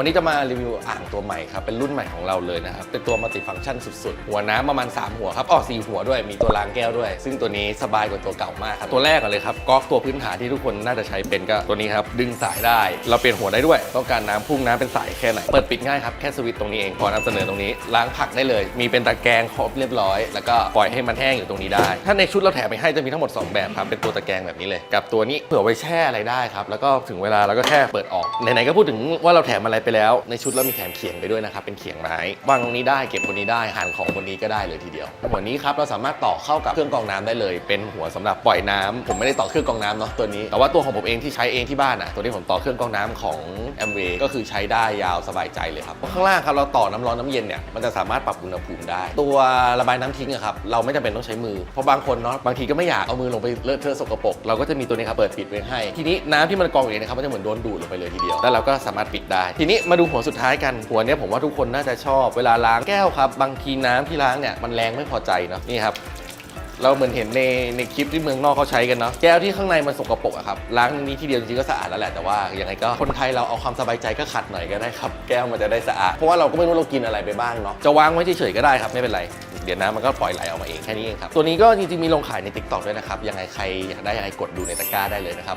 วันนี้จะมารีวิวอ่างตัวใหม่ครับ เป็นรุ่นใหม่ของเราเลยนะครับ เป็นตัวมัลติฟังก์ชันสุดๆ หัวน้ำประมาณ 3 หัวครับอ๋อ4หัวด้วย มีตัวล้างแก้วด้วย ซึ่งตัวนี้สบายกว่าตัวเก่ามากครับ ตัวแรกก่อนเลยครับก๊อกตัวพื้นฐานที่ทุกคนน่าจะใช้เป็นก็ตัวนี้ครับ ดึงสายได้ เราเปลี่ยนหัวได้ด้วย ต้องการน้ำพุ่งน้ำเป็นสายแค่ไหน เปิดปิดง่ายครับ แค่สวิตช์ตรงนี้เอง พอนำเสนอตรงนี้ ล้างผักได้เลย มีเป็นตะแกรงครบเรียบร้อย แล้วก็ปล่อยให้มันแห้งอยู่ตรงนี้ได้ ถ้าในชุดเราแถมไปให้จะมีทั้งหมด 2 แบบครับ เป็นตัวตะแกรงแบบนี้เลย กับตัวนี้เผื่อไว้แช่อะไรได้ครับ แล้วก็ถึงเวลาเราก็แค่เปิดออกไหนๆก็พูดถึงว่าเราแถมอะไรไปแล้วในชุดเรามีแถมเขียงไปด้วยนะครับเป็นเขียงไม้วางตรงนี้ได้เก็บบนนี้ได้หันของบนนี้ก็ได้เลยทีเดียวหัวนี้ครับเราสามารถต่อเข้ากับเครื่องกรองน้ำได้เลย เป็นหัวสำหรับปล่อยน้ำผมไม่ได้ต่อเครื่องกรองน้ำเนาะตัวนี้แต่ว่าตัวของผมเองที่ใช้เองที่บ้านอะตัวนี้ผมต่อเครื่องกรองน้ำของ m w a y ก็คือใช้ได้ยาวสบายใจเลยครับข้างล่างครับเราต่อน้ำร้อนน้ำเย็นเนี่ยมันจะสามารถปรับอุณหภูมิได้ ตัวระบายน้ำทิ้งอะครับเราไม่จำเป็นต้องใช้มือเพราะบางคนเนาะบางทีก็ไม่อยากเอามือลงไปเลอะเทอะสกปรกเราก็จะมีตัวนี้ครับเปิดปิดไว้ให้ ทีนี้น้ำที่มันกรองอยู่เนยนะครับมันจะเหมือนโดนดูดลงไปเลยทีเดียวแล้วเราก็สามารถปิดได้ ทีนี้มาดูหัวสุดท้ายกัน หัวเนี้ยผมว่าทุกคนน่าจะชอบ เวลาล้างแก้วครับ บางทีน้ำที่ล้างเนี่ยมันแรงไม่พอใจเนาะ นี่ครับ เราเหมือนเห็นในในคลิปที่เมืองนอกเขาใช้กันเนาะ แก้วที่ข้างในมันสกปรกอะครับ ล้างนี้ที่เดียวจริงๆก็สะอาดแล้วแหละ แต่ว่ายังไงก็คนไทยเราเอาความสบายใจก็ขัดหน่อยก็ได้ครับ แก้วมันจะได้สะอาด เพราะว่าเราก็ไม่รู้เรากินอะไรไปบ้างเนาะ จะวางไว้เฉยๆก็ได้ครับไม่เป็นไรเดี๋ยวน้ำมันก็ปล่อยไหลออกมาเองแค่นี้เองครับ ตัวนี้ก็จริงๆมีลงขายใน t ิ k t o k ด้วยนะครับ ยังไงใครอยากได้ยังไงกดดูในตะกร้าได้เลยนะครับ